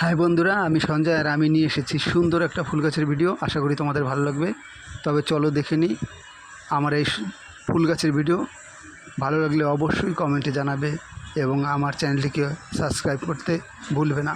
High বন্ধুরা, আমি সঞ্জয় আর আমি নিয়ে এসেছি সুন্দর একটা ফুল গাছের ভিডিও। আশা করি তোমাদের ভালো লাগবে। তবে চলো দেখে নিই আমার এই ফুল গাছের ভিডিও। ভালো লাগলে অবশ্যই কমেন্টে জানাবে এবং আমার চ্যানেলটিকে সাবস্ক্রাইব করতে ভুলবে না।